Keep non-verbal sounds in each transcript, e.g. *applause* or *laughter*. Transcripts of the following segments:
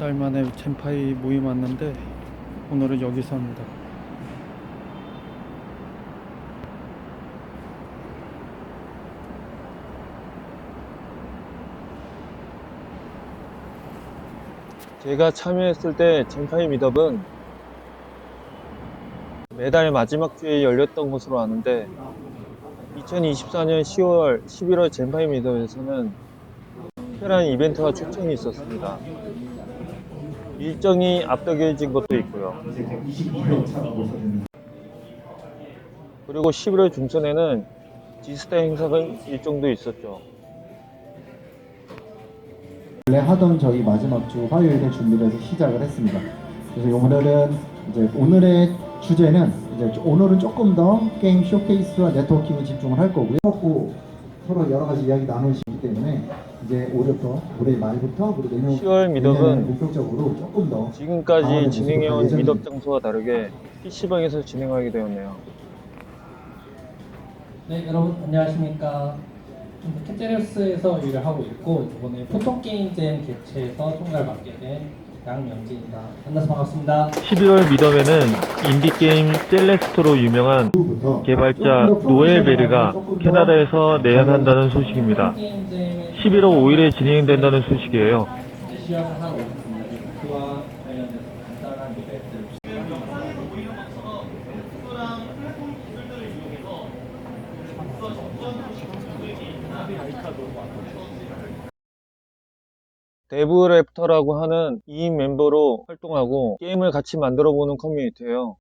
달 만에 젠파이 모임 왔는데 오늘은 여기서 합니다. 제가 참여했을 때 젠파이 미덥은 매달 마지막 주에 열렸던 것으로 아는데 2024년 10월, 11월 젠파이 미덥에서는 특별한 이벤트와 초청이 있었습니다. 일정이 앞당겨진 것도 있고요. 그리고 11월 중순에는 지스타 행사가 일정도 있었죠. 원래 하던 저희 마지막 주 화요일에 준비를 해서 시작을 했습니다. 그래서 오늘은 이제 오늘의 주제는 이제 오늘은 조금 더 게임 쇼케이스와 네트워킹에 집중을 할 거고요. 고 서로 여러 가지 이야기 때문에 이제 올해부터 올해 말부터 그리고 내년 10월 미덕은 내년에 본격적으로 조금 더 지금까지 진행해온 미덕 장소와 다르게 PC방에서 진행하게 되었네요. 네, 여러분 안녕하십니까. 캣제리우스에서 일을 하고 있고 이번에 포토게임잼 개최에서 총괄 맡게 된 양명진입니다. 만나서 반갑습니다. 11월 미덤에는 인디게임 셀레스토로 유명한 개발자 노엘 베르가 캐나다에서 내한한다는 소식입니다. 포토게임잼의 11월 5일에 진행된다는 소식이에요. 데브랩터라고 하는 2인 멤버로 활동하고 게임을 같이 만들어 보는 커뮤니티예요.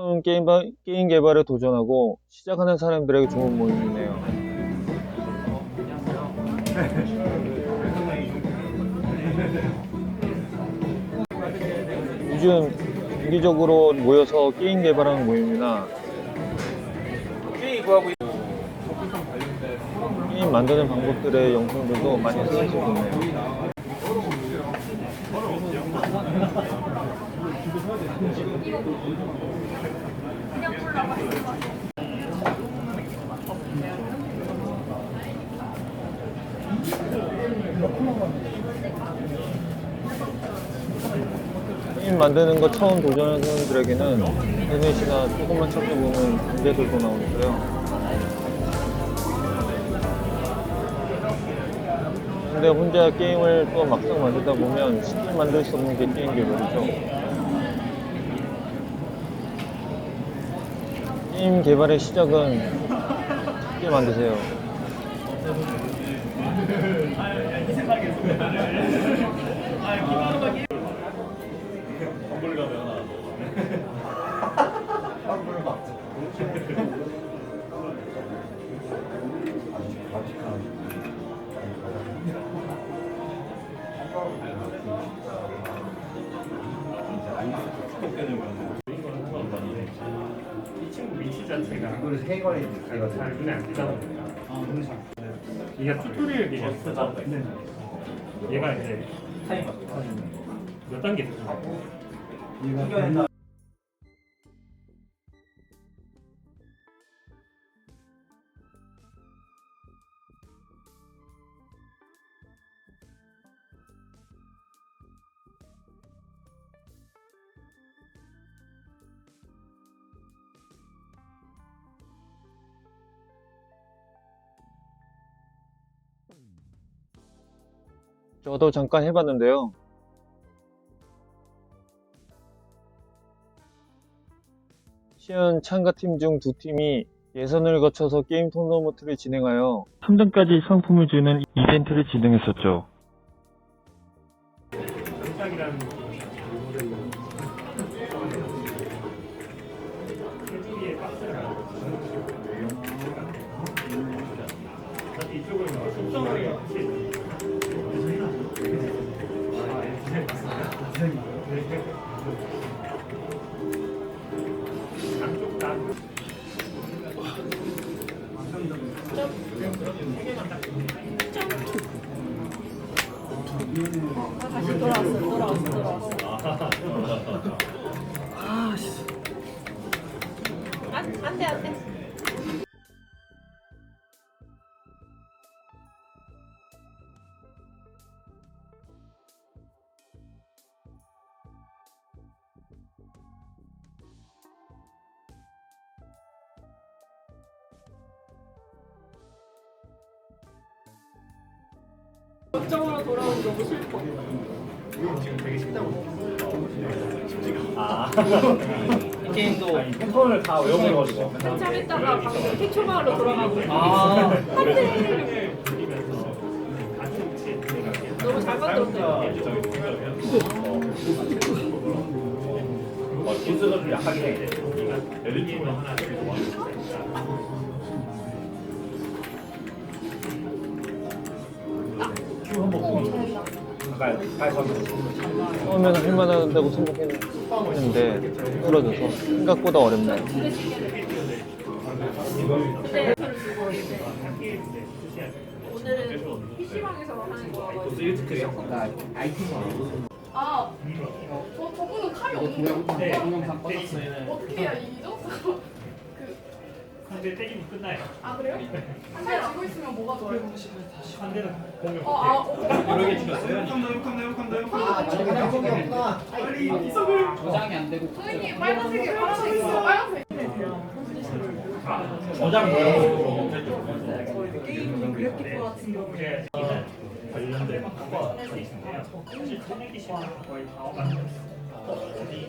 처음 게임, 바- 게임 개발에 도전하고 시작하는 사람들에게 좋은 모임이네요. *laughs* 요즘 정기적으로 모여서 게임 개발하는 모임이나 게임 만드는 방법들의 영상들도 많이 쓰시고 있네요. 게임 만드는 거 처음 도전하는 사람들에게는 인터넷이나 조금만 찾아보면 문제들도 나오니까요. 근데 혼자 게임을 또 막상 만들다 보면 쉽게 만들 수 없는 게 게임 개발이죠. 게임 개발의 시작은 쉽게 만드세요. 이 친구 위치 자체가 이걸 세 거리 잘 눈에 안 띄다 보니까 얘가 튜토리얼 얘가 쓰다 얘가 이제 몇 단계 들어가고 저도 잠깐 해봤는데요. 시연 참가 팀 중 두 팀이 예선을 거쳐서 게임 토너먼트를 진행하여 3등까지 상품을 주는 이벤트를 진행했었죠. 걱정으로 돌아오기 너무 슬퍼. 이 게임도 한참 있다가 방금 태초마을로 돌아가고 아 안돼. 너무 잘 만들었다. 처음에는 할만하다고 생각했는데 떨어져서 생각보다 어렵네요. 오늘은 PC방에서 하는 거라서. 아, 저, 저분은 칼이 없는데 어떻게 해야 이기죠? 근데 때리면 끝나요. 아 그래요? 한달 지고 있으면 뭐가 좋아요? 상대는 공격 어, 아, 못해. 어, 여러 개 죽였어요? 저장이 안 되고 선생님 빨간색에 파란색 있어 빨간색 저장 뭐라고 게임 그래픽 같은 경우에 관련된 거가 있는데요. 사실 시간 거의 다 어디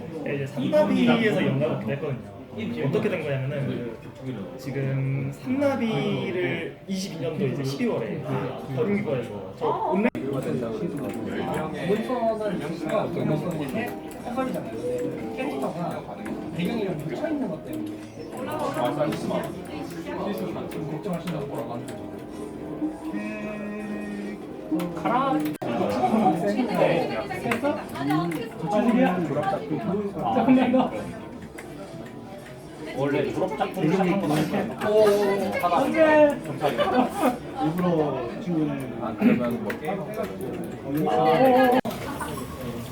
이제 삼나비에서 영감을 얻게 됐거든요. 어떻게 된 거냐면은 지금 삼나비를 22년도 이제 12월에 버림기과에서 저 온라인 몬스터를 명수가 몬스터인데 해설이잖아요. 근데 캐릭터가 배경이랑 묻혀 있는 것 때문에 걱정하신다고 뭐라고 하는 거죠? 가라. 네. 그래서 저쪽이야. 자, 근데 이거 원래 졸업 작품 시작한 거 아니야? 오, 받아. 일부러 친구는 아 그러면 뭐 게임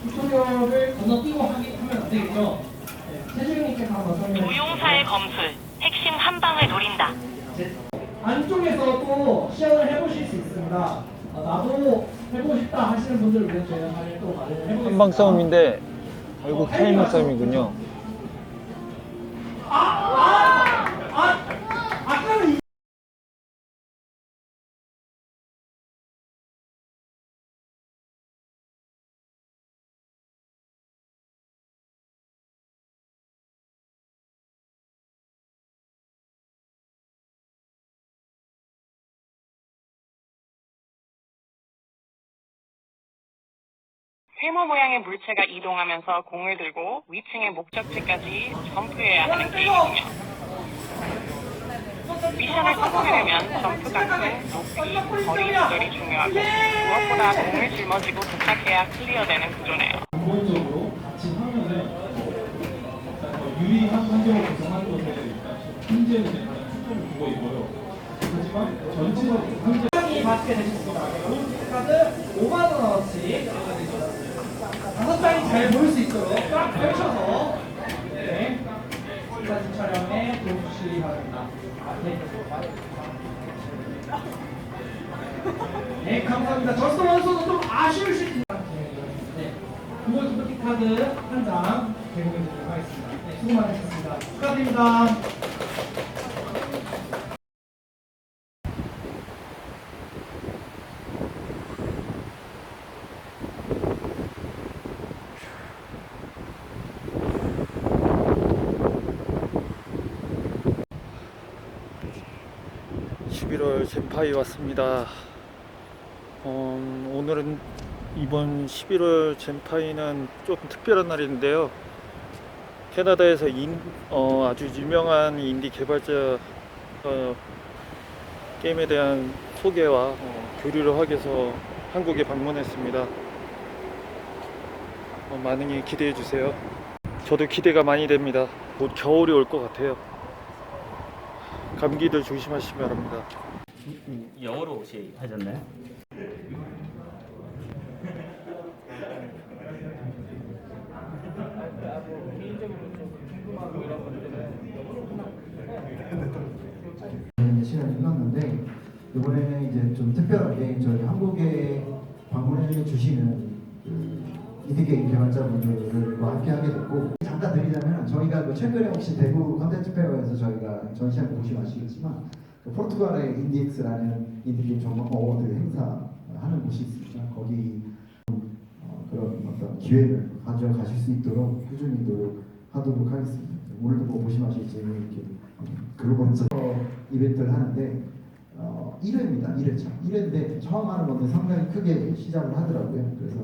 튜토리얼을 건너뛰고 하기 하면 안 되겠죠? 네, 한번 설명해 주세요. 무용사의 검술, 핵심 한 방을 노린다. 안쪽에서 또 시연을 해보실 수 있습니다. 아, 나도 해보고 싶다 하시는 분들을 위해 저희가 또 말을 해보겠습니다. 한방 싸움인데 결국 타이밍 싸움이군요. 세모 모양의 물체가 이동하면서 공을 들고 위층의 목적지까지 점프해야 하는 게임이며 미션을 성공하려면 점프 각도, 높이, 거리 조절이 중요하고 무엇보다 공을 짊어지고 도착해야 클리어되는 구조네요. 기본적으로 같이 하면은 어, 유리한 환경을 구성하는 것에 일단 현재는 초점을 두고 있고요. 하지만 전체적으로 현재 받게 되셨습니다. 롤 카드 5만 원어치 다섯 장이 잘 보일 수 있도록 쫙 펼쳐서 네. 사진 촬영에 도움 주시기 바랍니다. 네. 네, 감사합니다. 저스트 원서도 좀 아쉬울 수 있습니다. 네. 구글 기프티 카드 한 장 제공해 드리도록 하겠습니다. 네, 수고 많으셨습니다. 축하드립니다. (11월) 젠파이 왔습니다 어, 오늘은 이번 11월 젠파이는 좀 특별한 날인데요. 캐나다에서 인- 어, 아주 유명한 인디 개발자 어, 게임에 대한 소개와 어, 교류를 하기 위해서 한국에 방문했습니다. 어, 많이 기대해 주세요. 저도 기대가 많이 됩니다. 곧 겨울이 올 것 같아요. 감기들 조심하시기 바랍니다. 영어로 혹시 하셨나요? 네, 시간이 흘렀는데 이번에는 이제 좀 특별하게 저희 한국에 방문해 주시는 그 이드게임 개발자분들과 함께 하게 됐고 잠깐 드리자면 저희가 그 최근에 혹시 대구 컨텐츠 페어에서 저희가 전시한 보시면 아시겠지만 그 포르투갈의 인디엑스라는 인디게임 전문 어워드 행사 하는 곳이 있습니다. 거기 어, 그런 어떤 기회를 가져가실 수 있도록 꾸준히 노력하도록 하겠습니다. 오늘도 뭐 보시면 아시겠지만 이렇게 글로벌 어, 이벤트를 하는데 어, 1회입니다. 1회차. 1회인데 처음 하는 건데 상당히 크게 시작을 하더라고요. 그래서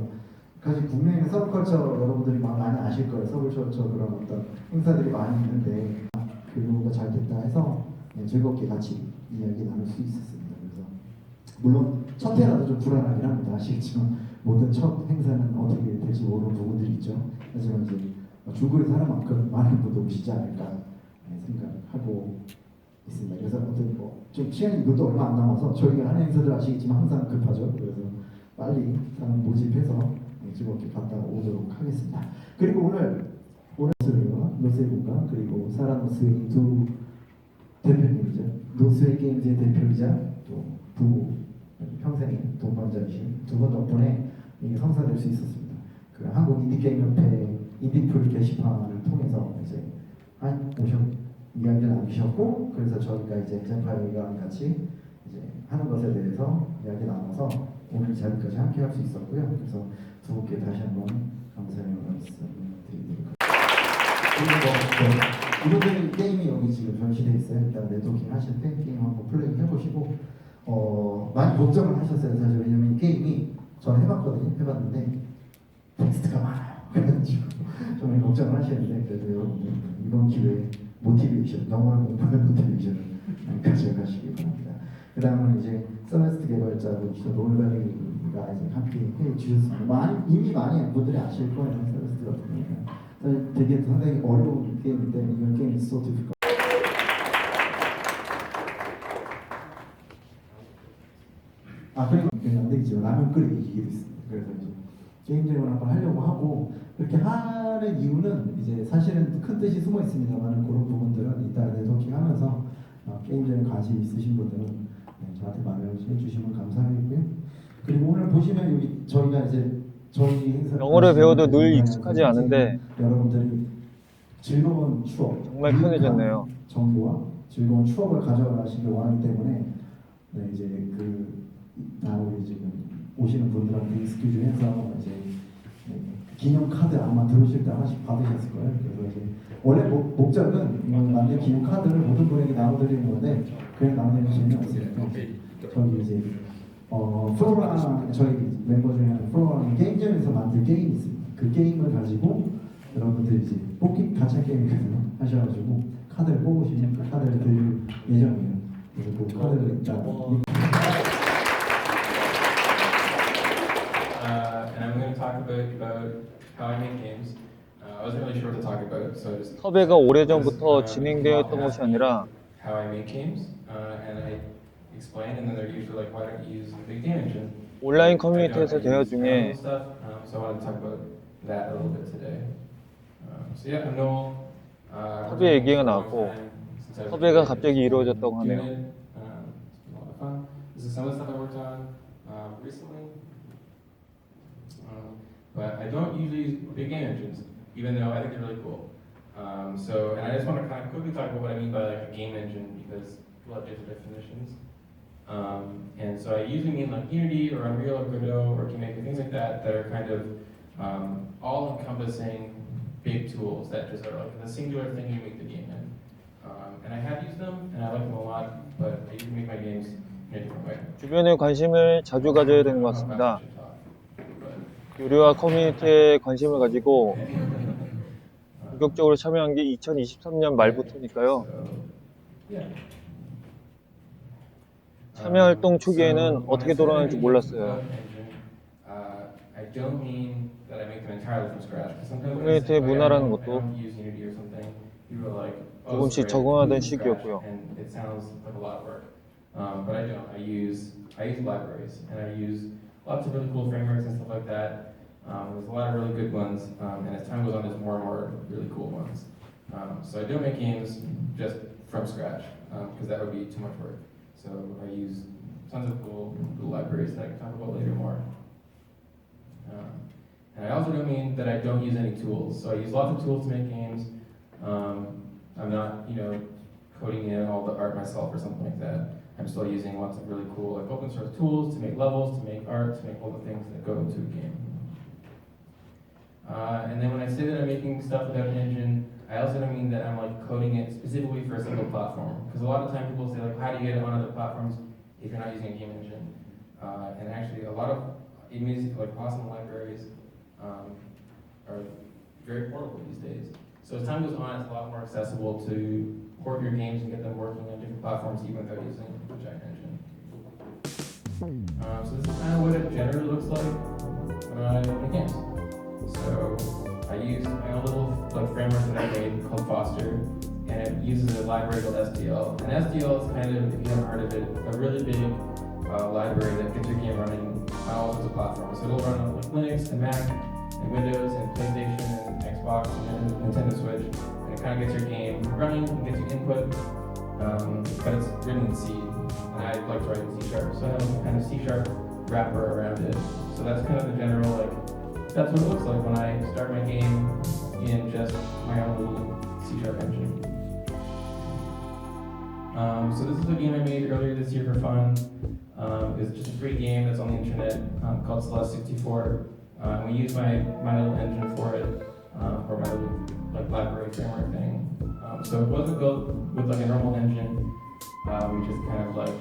사실 국내에 는 서브컬처 여러분들이 마- 많이 아실 거예요. 서브컬처 그런 어떤 행사들이 많이 있는데 그거가 잘 됐다 해서 네, 즐겁게 같이 이야기 나눌 수 있었습니다. 그래서 물론 첫 해라도 좀 불안하긴 합니다. 아시겠지만 모든 첫 행사는 어떻게 될지 모르는 부분들이 있죠. 하지만 이제 줄거리 사는 만큼 많은 분들 오시지 않을까 네, 생각하고 있습니다. 그래서 어떤 뭐좀 시간이 이것도 얼마 안 남아서 저희가 하는 행사들 아시겠지만 항상 급하죠. 그래서 빨리 사람 모집해서 네, 즐겁게 갔다 오도록 하겠습니다. 그리고 오늘 오늘 노스웨이군과 그리고 사라노스웨이 두 대표님이죠. 노스웨이 게임즈의 대표이자 또 부부 평생의 동반자이신 두 분 덕분에 성사될 수 있었습니다. 그 한국 인디게임협회 인디풀 게시판을 통해서 이제 한 오셔 이야기를 나누셨고 그래서 저희가 이제 젠파이가 같이 이제 하는 것에 대해서 이야기 나눠서 오늘 이 자리까지 함께 할 수 있었고요. 그래서 두 분께 다시 한번 감사의 말씀 드리도록 하겠습니다. 이분들 게임이 여기 지금 전시돼 있어요. 일단 네트워킹 하실 때 게임 한번 플레이 해보시고 어 많이 걱정을 하셨어요. 사실 왜냐면 이 게임이 저는 해봤거든요. 해봤는데 텍스트가 많아요. *laughs* 그래가지고 좀 걱정을 하시는데 그래도 여러분들 이번 기회에 모티베이션, 영어를 공부하는 모티베이션을 가져가시기 바랍니다. 그 다음은 이제 서메스트 개발자분이시죠. 롤베리가 이제 함께 해 주셨습니다. 많이, 이미 많이 분들이 아실 거예요. 서메스트 같은 경우는. 사실 되게 상당히 어려운 게임인데 이건 게임이 so difficult. 아 그리고 안 되겠지만 라면 끓이기 기계도 있습니다. 그래서 이제 게임쟁을 한번 하려고 하고 그렇게 하는 이유는 이제 사실은 큰 뜻이 숨어 있습니다만 그런 부분들은 이따 네트워킹하면서 어, 게임쟁에 관심 있으신 분들은 네, 저한테 말을 해주시면 감사하겠고요. 그리고 오늘 보시면 여기 저희가 이제 영어를 배워도 늘 익숙하지 않은데 여러분들이 즐거운 추억 정말 편해졌네요. 정보와 즐거운 추억을 가져가시길 원하기 때문에 네, 이제 그다 우리 지금 오시는 분들한테 익스큐즈 해서 이제 네, 기념 카드 아마 들어오실 때 하나씩 받으셨을 거예요. 그래서 이제 원래 목, 목적은 음, 만든 기념 카드를 모든 분에게 나눠드리는 건데 그냥 나눠드리는 재미없으니까 저기 이제 어 프로그램 저희 멤버 중에 한 프로그램 게임점에서 만든 게임이 있습니다. 그 게임을 가지고 여러분들 이제 뽑기 가챠 게임이거든요. *laughs* 하셔가지고 카드를 뽑으시면 그 카드를 드릴 예정이에요. 그래서 그 카드를 일단 uh, and I'm going to talk a bit about how I make games. Uh, I wasn't really sure what to talk about, so I just 섭외가 오래전부터 진행되었던 것이 아니라 how I make games, uh, and I 온라인 커뮤니티에서 대화 중에 um. Um. Uh, 섭외 been 얘기가 나왔고 섭외가 kid. 갑자기 이루어졌다고 하네요. it, um, it's been a lot of fun. This is some of the stuff I worked on um, recently. Um, but I don't usually use big game engines, even though I think they're really cool. Um, so, and I just want to kind of quickly talk about what I mean by like a game engine because people have different definitions. Um, and so I usually mean like Unity or Unreal or Godot or GameMaker, things like that that are kind of um, all-encompassing big tools that just are like the singular thing you make the game in. Um, and I have used them and I like them a lot, but I usually make my games in a different way. 주변에 관심을 자주 가져야 되는 것 같습니다. 요리와 커뮤니티에 관심을 가지고 본격적으로 참여한 게 2023년 말부터니까요. 참여 활동 초기에는 어떻게 돌아가는지 몰랐어요. Uh, 커뮤니티의 "Oh, 문화라는 것도 don't use Unity or something," people are like, "Oh, 조금씩 적응하던 use Scratch," 시기였고요. And it sounds like a lot of work. Um, but I don't. I use I use libraries and I use lots of really cool frameworks and stuff like that. Um, there's a lot of really good ones, um, and as time goes on, there's more and more really cool ones. Um, so I don't make games just from scratch because that would be too much work. So I use tons of cool, libraries that I can talk about later more. Um, and I also don't mean that I don't use any tools. So I use lots of tools to make games. Um, I'm not, you know, coding in all the art myself or something like that. I'm still using lots of really cool, like open source tools to make levels, to make art, to make all the things that go into a game. Uh, and then when I say that I'm making stuff without an engine, I also don't mean that I'm like coding it specifically for a single platform. Because a lot of time people say like, how do you get it on other platforms if you're not using a game engine? Uh, and actually, a lot of immediate like awesome libraries um, are very portable these days. So as time goes on, it's a lot more accessible to port your games and get them working on different platforms even without using the Jack engine. Um, so this is kind of what it generally looks like when I make games. So I use my own little like framework that I made called Foster, and it uses a library called SDL. And SDL is kind of, if you haven't heard of it, a really big uh, library that gets your game running on all sorts of platforms. So it'll run on like Linux and Mac and Windows and PlayStation and Xbox and Nintendo Switch, and it kind of gets your game running and gets you input. Um, but it's written in C, and I like to write in C sharp, so I have a kind of C sharp wrapper around it. So that's kind of the general like that's what it looks like when I start my game in just my own little C sharp engine. Um, so this is a game I made earlier this year for fun. Um, it's just a free game that's on the internet um, called Celeste 64. Uh, and we use my, my little engine for it, uh, or my little like library framework thing. Um, so it wasn't built with like a normal engine. Uh, we just kind of like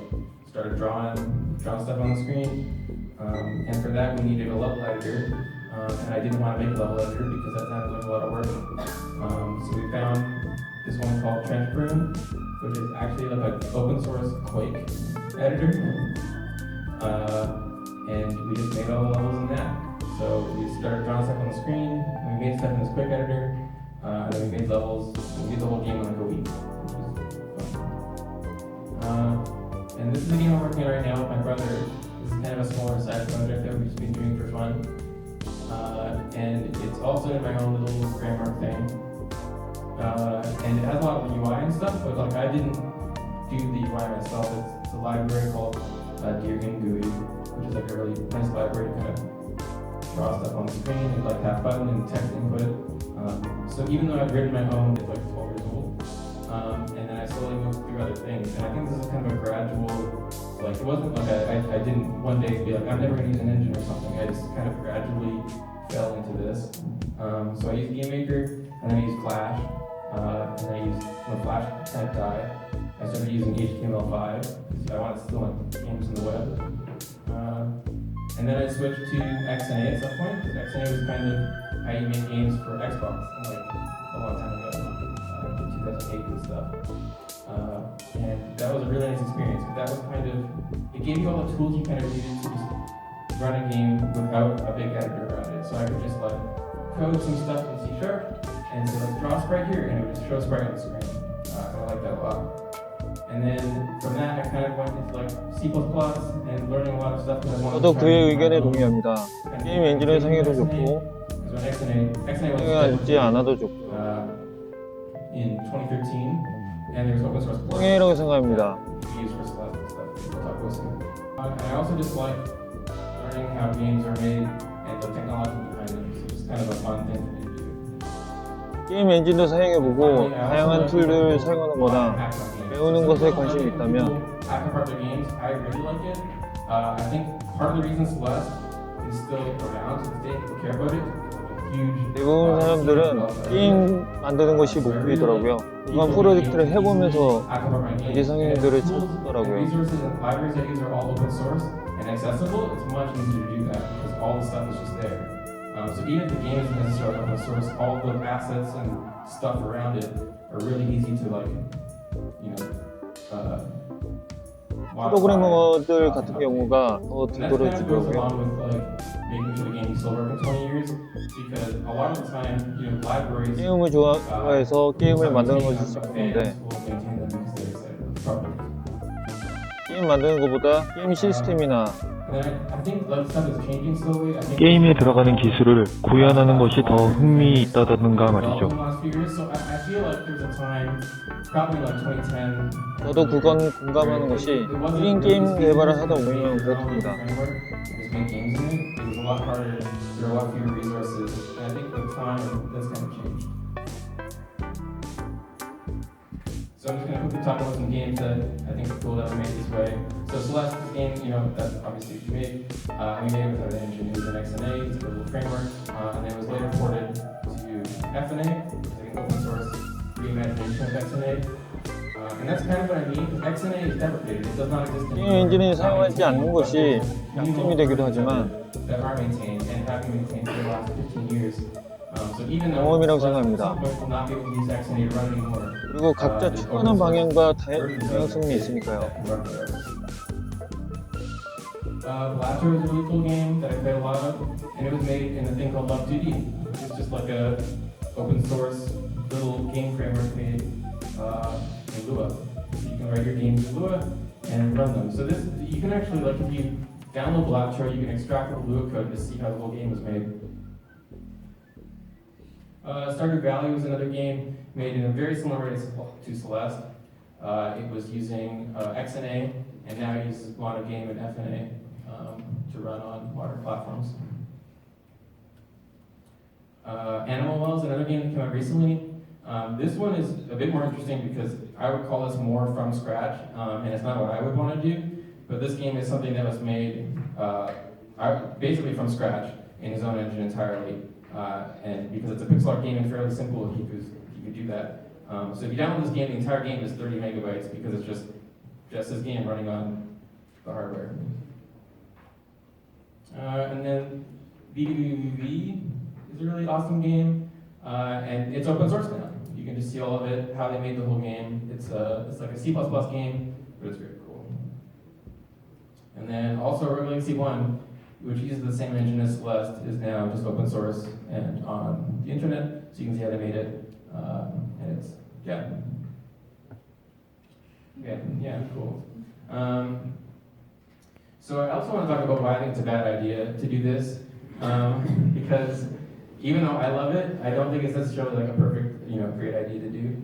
started drawing, drawing stuff on the screen. Um, and for that, we needed a level editor. Um, and I didn't want to make a level editor because that's sounded like a lot of work. Um, so we found this one called Trench Broom, which is actually like an open source Quake editor. Uh, and we just made all the levels in that. So we started drawing stuff on the screen, and we made stuff in this Quake editor, uh, and then we made levels. We did the whole game in like a week. Uh, and this is the game I'm working on right now with my brother. This is kind of a smaller side project that we've just been doing for fun. Uh, and it's also in my own little framework thing. Uh, and it has a lot of UI and stuff, but like I didn't do the UI myself. It's, it's a library called uh, Deerkin GUI, which is like a really nice library to kind of draw stuff on the screen and like have fun and text input. Um, so even though I've written my own, it's like 12 years old. Um, and then I slowly moved through other things. And I think this is kind of a gradual, like it wasn't like I, I, I didn't one day be like, I'm never gonna use an engine or something. I just kind of gradually fell into this. Um, so I used GameMaker, and then I used Flash, uh, and I used, when Flash of died, I started using HTML5, because I wanted to still want games in the web. Uh, and then I switched to XNA at some point, because XNA was kind of how you make games for Xbox, like a long time ago, uh, in 2008 and stuff. Uh, and that was a really nice experience. But that was kind of, it gave you all the tools you kind of needed to just run a game without a big editor around it. So I could just like code some stuff in C Sharp and say like draw a sprite here and it would just show a sprite on the screen. Uh, and I like that a lot. And then from that I kind of went into like C++ and learning a lot of stuff that I wanted 저도 to try 그의 and 의견에 find out. 동의합니다. And 게임 엔진의 성향도 XNA 좋고 was when XNA, XNA was 성향하지 않아도 좋고 uh, in 2013 and there's open source 성향이라고 생각합니다. use for stuff. We'll talk. Uh, and I also just like learning how games are made and the technology behind them. So it's kind of a fun thing to do. 게임 엔진도 사용해보고 다양한 툴을 사용하는 거나. 배우는 것에 some 관심이 있다면. Uh, I think part of the reason Celeste is still around to this day, people care about it. 대부분 사람들은 게임 만드는 것이 목표이더라고요. 그간 프로젝트를 해보면서 자기 성향들을 찾더라고요. Um, uh. 프로그래머들 같은 경우가 더 두드러지더라고요. Along with like making sure the game can still work in 20 years because a lot of the time, you know, libraries 게임을 좋아, 좋아해서 게임을 만드는 the product. 게임 만드는 것보다 게임 시스템이나 게임에 들어가는 기술을 구현하는 것이 더 흥미있다던가 말이죠. in the last few years, so I, I feel like there's a time, probably like 2010. 저도 그건 공감하는 것이 1인 게임 개발을 하다 보면 그렇답니다. So I'm just gonna quickly talk about some games that I think are cool that were made this way. So Celeste this game, you know, that's obviously what we made. Uh, we made it with our engine. It was an XNA, it's a little framework, uh, and it was later ported to FNA, it's like an open source reimagination of XNA. Uh, and that's kind of what I mean, because XNA is deprecated. It does not exist 게임 anymore. 엔진을 사용하지 않는 것이 약점이 되기도 하지만 that are maintained and have been maintained for the last 15 years. Um, so even though 경험이라고 Celeste 생각합니다. at some point will not be able to use XNA to run anymore, 그리고 각자 추구하는 방향과 다- 다양성이 있으니까요. Uh, Blaster is a really cool game that I played a lot of, and it was made in a thing called Love 2D. It's just like a open source little game framework made uh, in Lua. You can write your games in Lua and run them. So this, you can actually like if you download Blaster, you can extract the Lua code to see how the whole game was made. Uh, Stardew Valley was another game made in a very similar way to Celeste. Uh, it was using uh, XNA, and now it uses MonoGame and FNA um, to run on modern platforms. Uh, Animal Wells, is another game that came out recently. Um, this one is a bit more interesting because I would call this more from scratch, um, and it's not what I would want to do. But this game is something that was made uh, basically from scratch in his own engine entirely. Uh, and because it's a pixel art game and fairly simple, he could, he could do that. Um, so if you download this game, the entire game is 30 megabytes because it's just just this game running on the hardware. Uh, and then BBBBB is a really awesome game, uh, and it's open source now. You can just see all of it, how they made the whole game. It's a, it's like a C++ game, but it's very cool. And then also Rogue Legacy 1, which uses the same engine as Celeste, is now just open source and on the internet, so you can see how they made it. Um, and it's, yeah. Yeah, yeah, cool. Um, so I also want to talk about why I think it's a bad idea to do this, um, *laughs* because even though I love it, I don't think it's necessarily like a perfect, you know, great idea to do.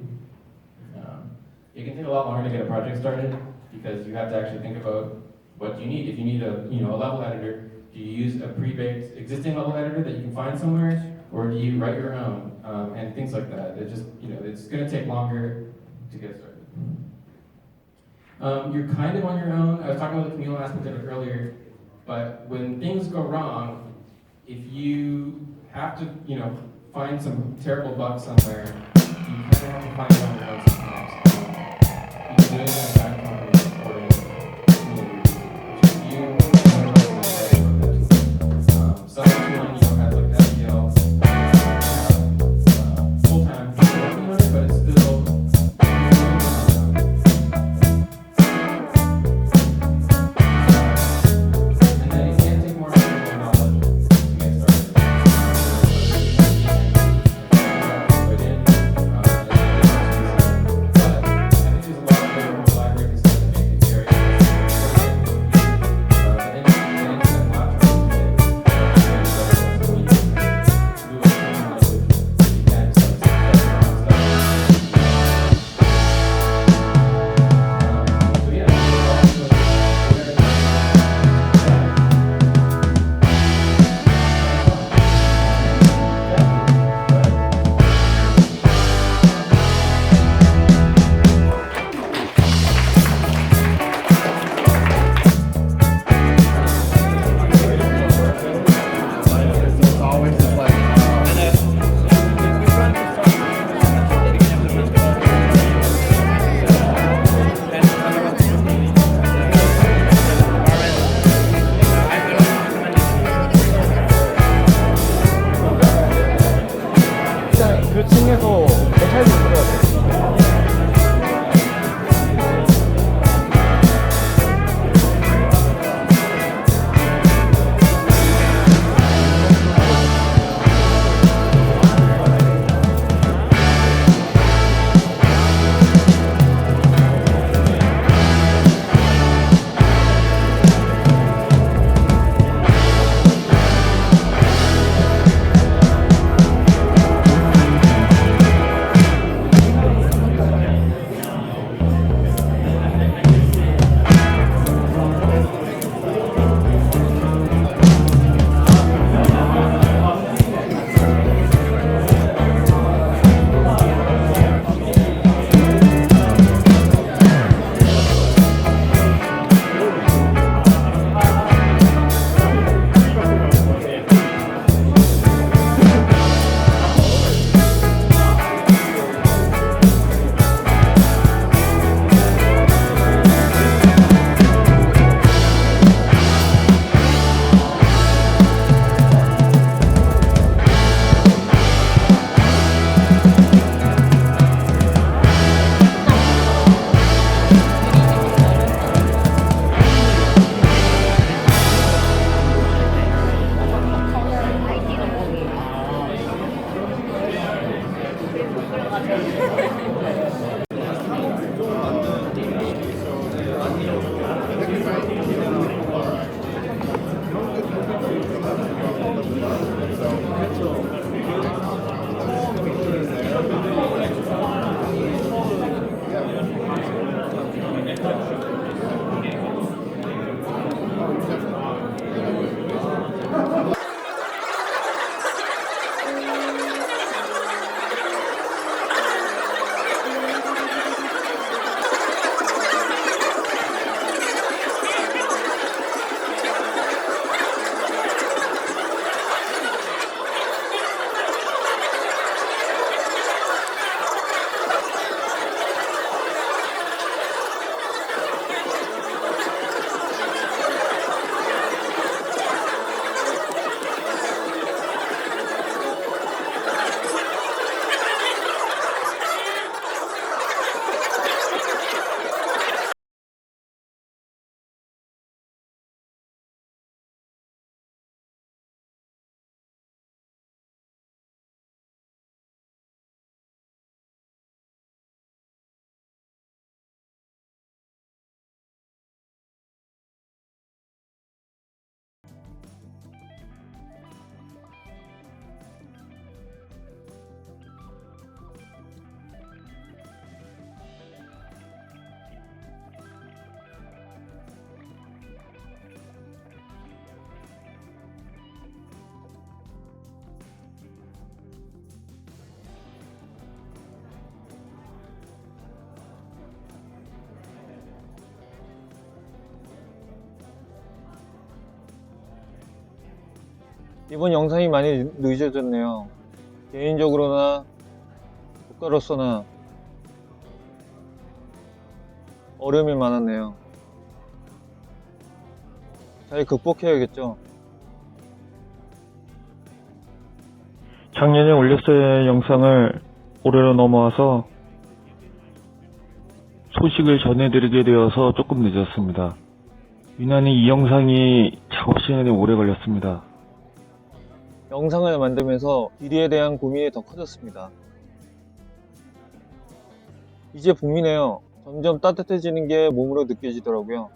Um, it can take a lot longer to get a project started because you have to actually think about what you need. If you need a, you know, a level editor, do you use a pre-baked existing level editor that you can find somewhere, or do you write your own um, and things like that? It just, you know, it's going to take longer to get started. Um, you're kind of on your own. I was talking about the communal aspect of it earlier, but when things go wrong, if you have to, you know, find some terrible bug somewhere, you kind of have to find it on your own sometimes. You can do it 이번 영상이 많이 늦어졌네요. 개인적으로나 국가로서나 어려움이 많았네요. 잘 극복해야겠죠. 작년에 할 영상을 올해로 넘어와서 소식을 전해드리게 되어서 조금 늦었습니다. 유난히 이 영상이 작업 시간이 오래 걸렸습니다. 영상을 만들면서 길이에 대한 고민이 더 커졌습니다. 이제 봄이네요. 점점 따뜻해지는 게 몸으로 느껴지더라고요.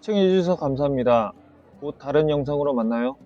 시청해주셔서 감사합니다. 곧 다른 영상으로 만나요.